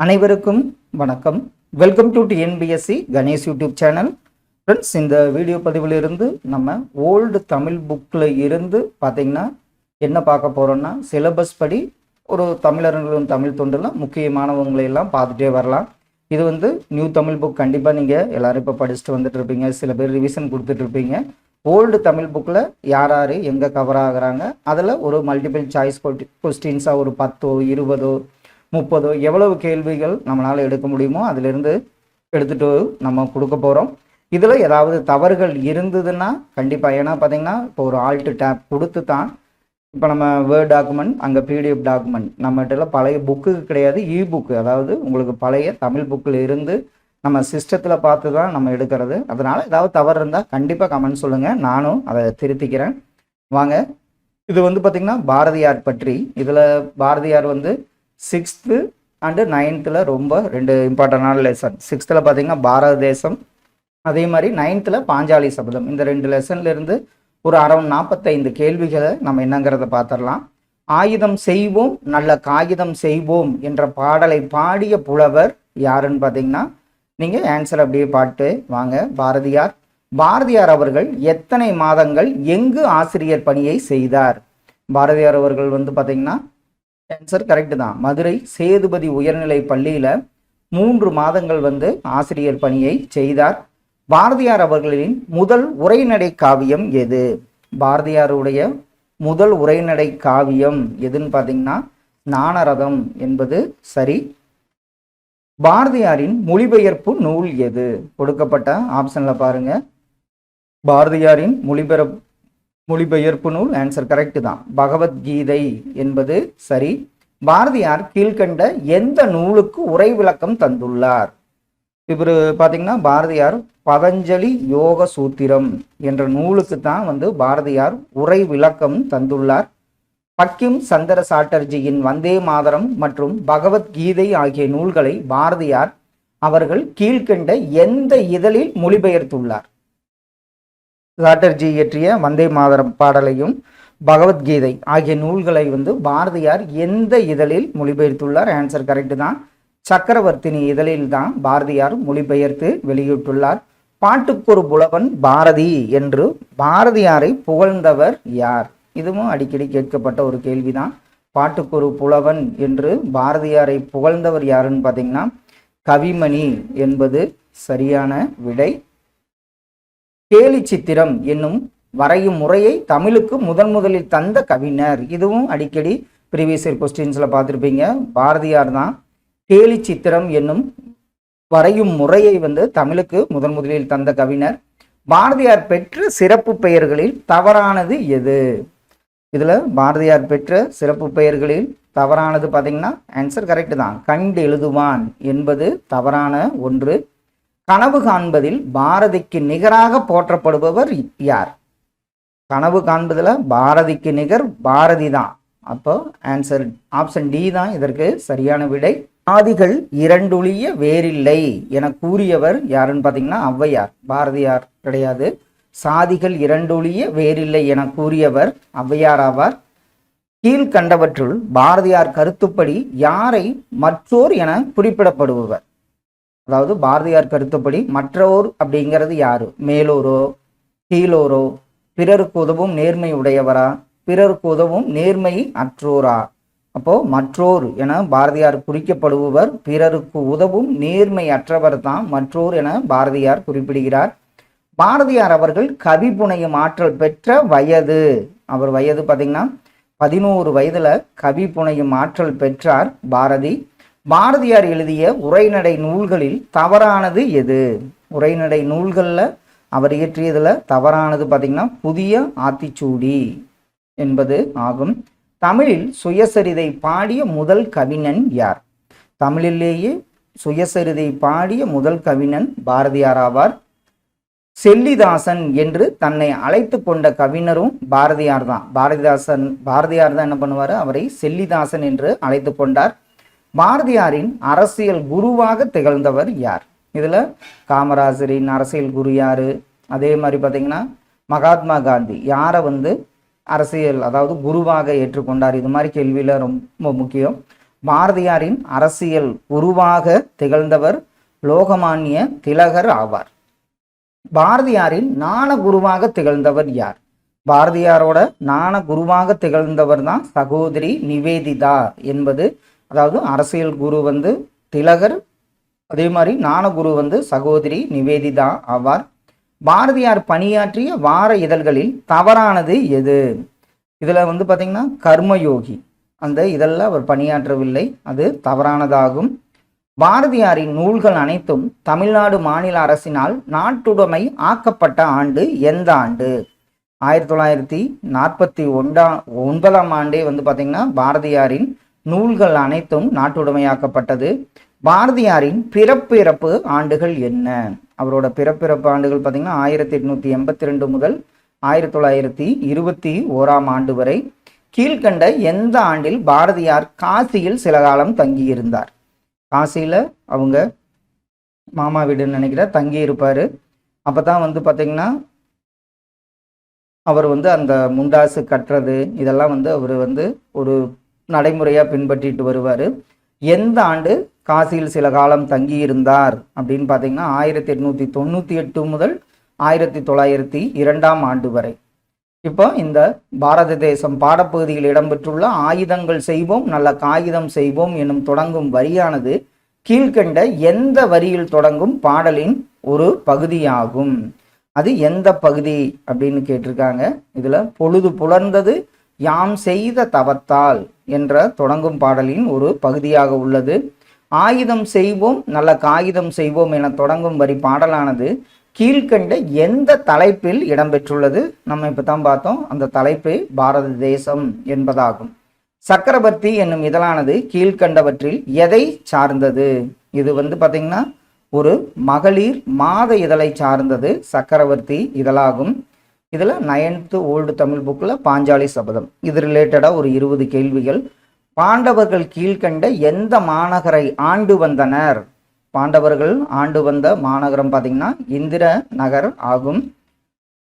அனைவருக்கும் வணக்கம். Welcome to TNPSC Ganesh YouTube channel friends இந்த வீடியோ பதிவிலிருந்து நம்ம ஓல்டு தமிழ் புக்கில் இருந்து பார்த்தீங்கன்னா என்ன பார்க்க போகிறோன்னா சிலபஸ் படி ஒரு தமிழர்களும் தமிழ் தொண்டில் முக்கியமானவங்களையெல்லாம் பார்த்துட்டே வரலாம். இது வந்து நியூ தமிழ் புக் கண்டிப்பாக நீங்கள் எல்லோரும் இப்போ படிச்சுட்டு வந்துட்டு இருப்பீங்க. சில பேர் ரிவிஷன் கொடுத்துட்ருப்பீங்க ஓல்டு தமிழ் புக்கில் யார் யார் எங்கே கவர் ஆகுறாங்க அதில் ஒரு மல்டிபிள் சாய்ஸ் கொஸ்டின்ஸாக ஒரு பத்தோ இருபதோ முப்பதோ எவ்வளவு கேள்விகள் நம்மளால் எடுக்க முடியுமோ அதிலிருந்து எடுத்துகிட்டு நம்ம கொடுக்க போகிறோம் இதில் ஏதாவது தவறுகள் இருந்ததுன்னா கண்டிப்பாக ஏன்னா பார்த்தீங்கன்னா இப்போ ஒரு ஆல்ட்டு டேப் கொடுத்து தான் இப்போ நம்ம வேர்ட் டாக்குமெண்ட் அங்கே பிடிஎஃப் டாக்குமெண்ட் நம்மகிட்ட பழைய புக்கு கிடையாது இ புக்கு அதாவது உங்களுக்கு பழைய தமிழ் புக்கில் இருந்து நம்ம சிஸ்டத்தில் பார்த்து தான் நம்ம எடுக்கிறது. அதனால் ஏதாவது தவறு இருந்தால் கண்டிப்பாக கமெண்ட் சொல்லுங்கள் நானும் அதை திருத்திக்கிறேன். வாங்க. இது வந்து பார்த்திங்கன்னா பாரதியார் பற்றி. இதில் பாரதியார் வந்து சிக்ஸ்த்து அண்டு நைன்த்தில் ரொம்ப ரெண்டு இம்பார்ட்டண்டான லெசன் சிக்ஸ்த்தில் பார்த்தீங்கன்னா பாரத தேசம் அதே மாதிரி நைன்த்தில் பாஞ்சாலி சபதம். இந்த ரெண்டு லெசன்லேருந்து ஒரு அரௌண்ட் நாற்பத்தைந்து கேள்விகளை நம்ம என்னங்கிறத பார்த்துடலாம் ஆயுதம் செய்வோம் நல்ல காகிதம் செய்வோம் என்ற பாடலை பாடிய புலவர் யாருன்னு பார்த்தீங்கன்னா நீங்கள் ஆன்சர் அப்படியே பாட்டு வாங்க. பாரதியார். பாரதியார் அவர்கள் எத்தனை மாதங்கள் எங்கு ஆசிரியர் பணியை செய்தார்? பாரதியார் அவர்கள் வந்து பார்த்தீங்கன்னா ஆன்சர் கரெக்டு தான். மதுரை சேதுபதி உயர்நிலை பள்ளியில் மூன்று மாதங்கள் வந்து ஆசிரியர் பணியை செய்தார். பாரதியார் அவர்களின் முதல் உரைநடை காவியம் எது? பாரதியாருடைய முதல் உரைநடை காவியம் எதுன்னு பார்த்தீங்கன்னா நாணரதம் என்பது சரி. பாரதியாரின் மொழிபெயர்ப்பு நூல் எது? கொடுக்கப்பட்ட ஆப்ஷனில் பாருங்க. பாரதியாரின் மொழிபெயர் மொழிபெயர்ப்பு நூல் ஆன்சர் கரெக்டு தான். பகவத்கீதை என்பது சரி. பாரதியார் கீழ்கண்ட எந்த நூலுக்கு உரை விளக்கம் தந்துள்ளார்? இவர் பார்த்தீங்கன்னா பாரதியார் பதஞ்சலி யோக சூத்திரம் என்ற நூலுக்கு தான் வந்து பாரதியார் உரை விளக்கம் தந்துள்ளார். பக்கிம் சந்திர சாட்டர்ஜியின் வந்தே மாதரம் மற்றும் பகவத்கீதை ஆகிய நூல்களை பாரதியார் அவர்கள் கீழ்கண்ட எந்த இதழில் மொழிபெயர்த்துள்ளார்? சாட்டர்ஜி இயற்றிய வந்தே மாதரம் பாடலையும் பகவத்கீதை ஆகிய நூல்களை வந்து பாரதியார் எந்த இதழில் மொழிபெயர்த்துள்ளார்? ஆன்சர் கரெக்டு தான். சக்கரவர்த்தினி இதழில் தான் பாரதியார் மொழிபெயர்த்து வெளியிட்டுள்ளார். பாட்டுக்கொரு புலவன் பாரதி என்று பாரதியாரை புகழ்ந்தவர் யார்? இதுவும் அடிக்கடி கேட்கப்பட்ட ஒரு கேள்விதான். பாட்டுக்கொரு புலவன் என்று பாரதியாரை புகழ்ந்தவர் யாருன்னு பார்த்தீங்கன்னா கவிமணி என்பது சரியான விடை கேலி சித்திரம் என்னும் வரையும் முறையை தமிழுக்கு முதன் முதலில் தந்த கவிஞர். இதுவும் அடிக்கடி ப்ரீவியஸ் இயர் கொஸ்டின்ஸில் பார்த்துருப்பீங்க. பாரதியார் தான் கேலி சித்திரம் என்னும் வரையும் முறையை வந்து தமிழுக்கு முதன் முதலில் தந்த கவிஞர். பாரதியார் பெற்ற சிறப்பு பெயர்களில் தவறானது எது? இதில் பாரதியார் பெற்ற சிறப்பு பெயர்களில் தவறானது பார்த்தீங்கன்னா ஆன்சர் கரெக்ட் தான். கண்டு எழுதுவான் என்பது தவறான ஒன்று. கனவு காண்பதில் பாரதிக்கு நிகராக போற்றப்படுபவர் யார்? கனவு காண்பதில் பாரதிக்கு நிகர் பாரதி தான். அப்போ ஆன்சர் ஆப்ஷன் டி தான் இதற்கு சரியான விடை. ஆதிகள் இரண்டுளிய வேறில்லை என கூறியவர் யாருன்னு பார்த்தீங்கன்னா ஔவையார். பாரதியார் கிடையாது. சாதிகள் இரண்டொழிய வேறில்லை என கூறியவர் ஔவையார் ஆவார். கீழ்கண்டவற்றுள் பாரதியார் கருத்துப்படி யாரை மற்றோர் என குறிப்பிடப்படுபவர்? அதாவது பாரதியார் கருத்துப்படி மற்றோர் அப்படிங்கிறது யாரு? மேலோரோ கீழோரோ பிறருக்கு உதவும் நேர்மை உடையவரா? பிறருக்கு உதவும் நேர்மை அற்றோரா? அப்போ மற்றோர் என பாரதியார் குறிக்கப்படுபவர் பிறருக்கு உதவும் நேர்மை அற்றவர் தான் மற்றோர் என பாரதியார் குறிப்பிடுகிறார். பாரதியார் அவர்கள் கவி புனையும் ஆற்றல் பெற்ற வயது. அவர் வயது பார்த்தீங்கன்னா பதினோரு வயதுல கவி புனையும் ஆற்றல் பெற்றார் பாரதி. பாரதியார் எழுதிய உரைநடை நூல்களில் தவறானது எது? உரைநடை நூல்களில் அவர் இயற்றியதில் தவறானது பார்த்திங்கன்னா புதிய ஆத்திச்சூடி என்பது ஆகும். தமிழில் சுயசரிதை பாடிய முதல் கவிஞன் யார்? தமிழிலேயே சுயசரிதை பாடிய முதல் கவிஞன் பாரதியார் ஆவார். செல்லிதாசன் என்று தன்னை அழைத்து கொண்ட கவிஞரும் பாரதியார் தான். பாரதிதாசன் பாரதியார் தான் என்ன பண்ணுவார்? அவரை செல்லிதாசன் என்று அழைத்து கொண்டார். பாரதியாரின் அரசியல் குருவாக திகழ்ந்தவர் யார்? இதில் காமராஜரின் அரசியல் குரு யார்? அதே மாதிரி பார்த்தீங்கன்னா மகாத்மா காந்தி. யாரை வந்து அரசியல் அதாவது குருவாக ஏற்றுக்கொண்டார்? இது மாதிரி கேள்வியில் ரொம்ப முக்கியம். பாரதியாரின் அரசியல் குருவாக திகழ்ந்தவர் லோகமானிய திலகர் ஆவார். பாரதியாரின் நாண குருவாக திகழ்ந்தவர் யார்? பாரதியாரோட நாண குருவாக திகழ்ந்தவர் தான் சகோதரி நிவேதிதா என்பது அதாவது அரசியல் குரு வந்து திலகர் அதே மாதிரி ஞானகுரு வந்து சகோதரி நிவேதிதா ஆவார். பாரதியார் பணியாற்றிய வார இதழ்களில் தவறானது எது? இதில் வந்து பார்த்திங்கன்னா கர்மயோகி. அந்த இதழில் அவர் பணியாற்றவில்லை. அது தவறானதாகும். பாரதியாரின் நூல்கள் அனைத்தும் தமிழ்நாடு மாநில அரசினால் நாட்டுடைமை ஆக்கப்பட்ட ஆண்டு எந்த ஆண்டு? ஆயிரத்தி தொள்ளாயிரத்தி நாற்பத்தி ஒன்றாம் ஒன்பதாம் ஆண்டே வந்து பார்த்தீங்கன்னா பாரதியாரின் நூல்கள் அனைத்தும் நாட்டுடைமையாக்கப்பட்டது. பாரதியாரின் பிறப்பிறப்பு ஆண்டுகள் என்ன? அவரோட பிறப்பிறப்பு ஆண்டுகள் பார்த்திங்கன்னா ஆயிரத்தி எட்நூற்றி எண்பத்தி ரெண்டு முதல் ஆயிரத்தி தொள்ளாயிரத்தி இருபத்தி ஓராம் ஆண்டு வரை. கீழ்கண்ட எந்த ஆண்டில் பாரதியார் காசியில் சில காலம் தங்கியிருந்தார்? காசியில் அவங்க மாமா வீடுன்னு நினைக்கிற தங்கி இருப்பார் அப்போ தான் வந்து பார்த்திங்கன்னா அவர் வந்து அந்த முண்டாசு கட்டுறது இதெல்லாம் வந்து அவர் வந்து ஒரு நடைமுறையாக பின்பற்றிட்டு வருவார். எந்த ஆண்டு காசியில் சில காலம் தங்கி இருந்தார் அப்படின்னு பார்த்தீங்கன்னா ஆயிரத்தி எட்நூற்றி தொண்ணூற்றி எட்டு முதல் ஆயிரத்தி தொள்ளாயிரத்தி இரண்டாம் ஆண்டு வரை. இப்போ இந்த பாரத தேசம் பாடப்பகுதியில் இடம்பெற்றுள்ள ஆயுதங்கள் செய்வோம் நல்ல காகிதம் செய்வோம் எனும் தொடங்கும் வரியானது கீழ்கண்ட எந்த வரியில் தொடங்கும் பாடலின் ஒரு பகுதியாகும். அது எந்த பகுதி அப்படின்னு கேட்டிருக்காங்க. இதில் பொழுது புலர்ந்தது யாம் செய்த தவத்தால் என்ற தொடங்கும் பாடலின் ஒரு பகுதியாக உள்ளது. ஆயுதம் செய்வோம் நல்ல காகிதம் செய்வோம் என தொடங்கும் வரி பாடலானது கீழ்கண்ட எந்த தலைப்பில் இடம்பெற்றுள்ளது? நம்ம இப்போ தான் பார்த்தோம். அந்த தலைப்பு பாரத தேசம் என்பதாகும். சக்கரவர்த்தி என்னும் இதழானது கீழ்கண்டவற்றில் எதை சார்ந்தது? இது வந்து பார்த்திங்கன்னா ஒரு மகளிர் மாத இதழை சார்ந்தது சக்கரவர்த்தி இதழாகும். இதில் நைன்த்து ஓல்டு தமிழ் புக்கில் பாஞ்சாலி சபதம். இது ரிலேட்டடாக ஒரு இருபது கேள்விகள். பாண்டவர்கள் கீழ்கண்ட எந்த மாநகரை ஆண்டு வந்தனர்? பாண்டவர்கள் ஆண்டு வந்த மாநகரம் பார்த்தீங்கன்னா இந்திர நகர் ஆகும்.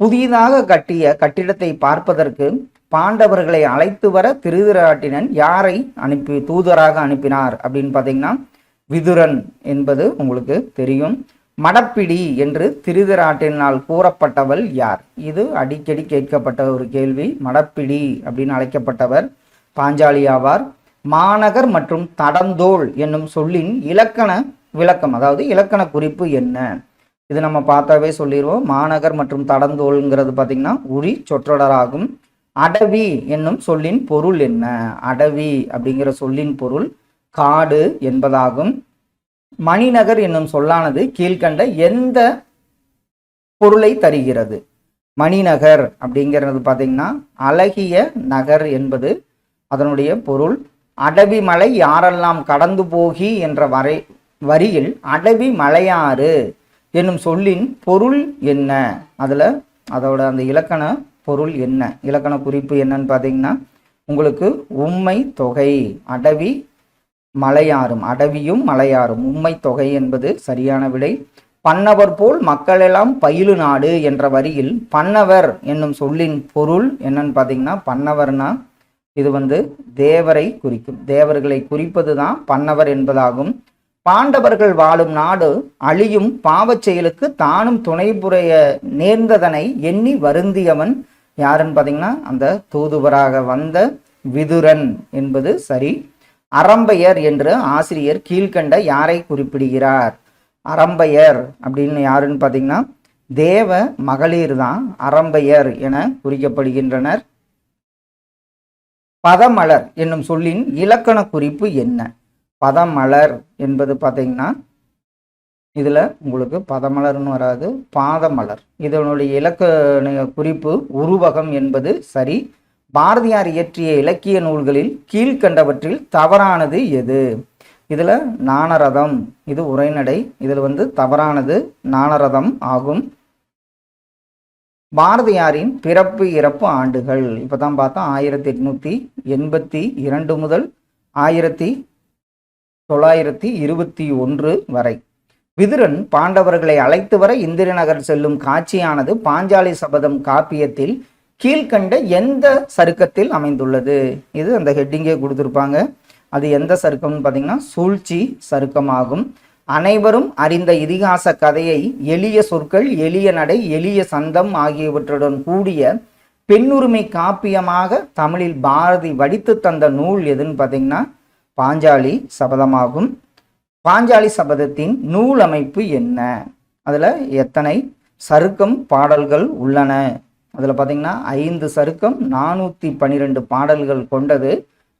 புதிதாக கட்டிய கட்டிடத்தை பார்ப்பதற்கு பாண்டவர்களை அழைத்து வர திருவிராட்டினன் யாரை அனுப்பி தூதராக அனுப்பினார் அப்படின்னு பார்த்தீங்கன்னா விதுரன் என்பது உங்களுக்கு தெரியும். மடப்பிடி என்று திருவிராட்டினால் கூறப்பட்டவள் யார்? இது அடிக்கடி கேட்கப்பட்ட ஒரு கேள்வி. மடப்பிடி அப்படின்னு அழைக்கப்பட்டவர் பாஞ்சாலி ஆவார். மாநகர் மற்றும் தடந்தோள் என்னும் சொல்லின் இலக்கண விளக்கம் அதாவது இலக்கண குறிப்பு என்ன? இது நம்ம பார்த்தாவே சொல்லிடுவோம் மாநகர் மற்றும் தடந்தோள்ங்கிறது பார்த்திங்கன்னா உரி சொற்றொடராகும். அடவி என்னும் சொல்லின் பொருள் என்ன? அடவி அப்படிங்கிற சொல்லின் பொருள் காடு என்பதாகும். மணிநகர் என்னும் சொல்லானது கீழ்கண்ட எந்த பொருளை தருகிறது? மணிநகர் அப்படிங்கிறது பார்த்தீங்கன்னா அழகிய நகர் என்பது அதனுடைய பொருள். அடவி மலை யாரெல்லாம் கடந்து போகி என்ற வரை வரியில் அடவி மலையாறு என்னும் சொல்லின் பொருள் என்ன? அதில் அதோட அந்த இலக்கண பொருள் என்ன? இலக்கண குறிப்பு என்னன்னு பார்த்தீங்கன்னா உங்களுக்கு உண்மை தொகை அடவி மலையாறும் அடவியும் மலையாறும். உண்மை தொகை என்பது சரியான விடை. பன்னவர் போல் மக்களெல்லாம் பயிலு நாடு என்ற வரியில் பன்னவர் என்னும் சொல்லின் பொருள் என்னன்னு பார்த்தீங்கன்னா பன்னவர்னா இது வந்து தேவரை குறிக்கும். தேவர்களை குறிப்பது தான் பன்னவர் என்பதாகும். பாண்டவர்கள் வாழும் நாடு அழியும் பாவச் செயலுக்கு தானும் துணை நேர்ந்ததனை எண்ணி வருந்தியவன் யாருன்னு பார்த்தீங்கன்னா அந்த தூதுவராக வந்த விதுரன் என்பது சரி. அறம்பெயர் என்று ஆசிரியர் கீழ்கண்ட யாரை குறிப்பிடுகிறார்? அறம்பெயர் அப்படின்னு யாருன்னு பார்த்தீங்கன்னா தேவ மகளிர் தான் அறம்பெயர் என குறிக்கப்படுகின்றனர். பதமலர் என்னும் சொல்லின் இலக்கண குறிப்பு என்ன? பதமலர் என்பது பார்த்தீங்கன்னா இதில் உங்களுக்கு பதமலர்னு வராது பாதமலர். இதனுடைய இலக்கண குறிப்பு உருவகம் என்பது சரி பாரதியார் இயற்றிய இலக்கிய நூல்களில் கீழ்கண்டவற்றில் தவறானது எது? இதில் நாணரதம் இது உரைநடை. இதில் வந்து தவறானது நாணரதம் ஆகும். பாரதியாரின் பிறப்பு இறப்பு ஆண்டுகள். இப்போ தான் பார்த்தோம் ஆயிரத்தி எட்நூற்றி எண்பத்தி இரண்டு முதல் ஆயிரத்தி தொள்ளாயிரத்தி இருபத்தி ஒன்று வரை. விதுரன் பாண்டவர்களை அழைத்து வர இந்திரநகர் செல்லும் காட்சியானது பாஞ்சாலி சபதம் காப்பியத்தில் கீழ்கண்ட எந்த சருக்கத்தில் அமைந்துள்ளது? இது அந்த ஹெட்டிங்கே கொடுத்துருப்பாங்க. அது எந்த சருக்கம்னு பார்த்தீங்கன்னா சூழ்ச்சி சருக்கமாகும். அனைவரும் அறிந்த இதிகாச கதையை எளிய சொற்கள் எளிய நடை எளிய சந்தம் ஆகியவற்றுடன் கூடிய பெண்ணுரிமை காப்பியமாக தமிழில் பாரதி வடித்து தந்த நூல் எதுன்னு பார்த்தீங்கன்னா பாஞ்சாலி சபதமாகும். பாஞ்சாலி சபதத்தின் நூல் அமைப்பு என்ன? அதில் எத்தனை சருக்கம் பாடல்கள் உள்ளன? அதில் பார்த்தீங்கன்னா ஐந்து சருக்கம் நானூற்றி பன்னிரெண்டு பாடல்கள் கொண்டது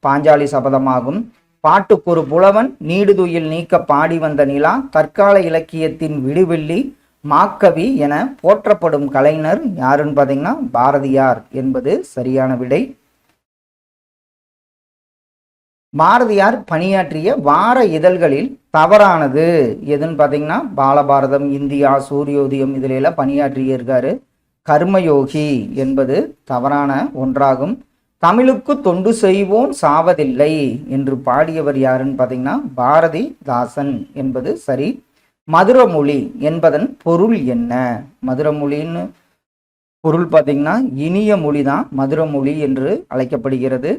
பாஞ்சாலி சபதமாகும். பாட்டுக்கொரு புலவன் நீடுதுயில் நீக்க பாடி வந்த நிலா தற்கால இலக்கியத்தின் விடுவெள்ளி மாக்கவி என போற்றப்படும் கலைஞர் யாருன்னு பார்த்தீங்கன்னா பாரதியார் என்பது சரியான விடை. பாரதியார் பணியாற்றிய வார இதழ்களில் தவறானது எதுன்னு பார்த்தீங்கன்னா பாலபாரதம் இந்தியா சூரியோதயம் இதில் எல்லாம் பணியாற்றியிருக்காரு கர்மயோகி என்பது தவறான ஒன்றாகும். தமிழுக்கு தொண்டு செய்வோன் சாவதில்லை என்று பாடியவர் யாருன்னு பார்த்தீங்கன்னா பாரதி தாசன் என்பது சரி. மதுரமொழி என்பதன் பொருள் என்ன? மதுரமொழின்னு பொருள் பார்த்தீங்கன்னா இனிய மொழி தான் மதுரமொழி என்று அழைக்கப்படுகிறது.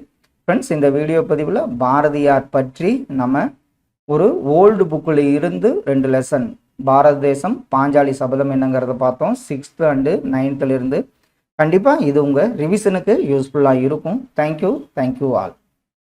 ஃப்ரெண்ட்ஸ் இந்த வீடியோ பதிவில் பாரதியார் பற்றி நம்ம ஒரு ஓல்டு புக்கில் இருந்து ரெண்டு லெசன் பாரத தேசம் பாஞ்சாலி சபதம் என்னங்கிறத பார்த்தோம். சிக்ஸ்த்து அண்டு நைன்த்துலேருந்து கண்டிப்பாக இது உங்கள் ரிவிஷனுக்கு யூஸ்ஃபுல்லாக இருக்கும். Thank you thank you all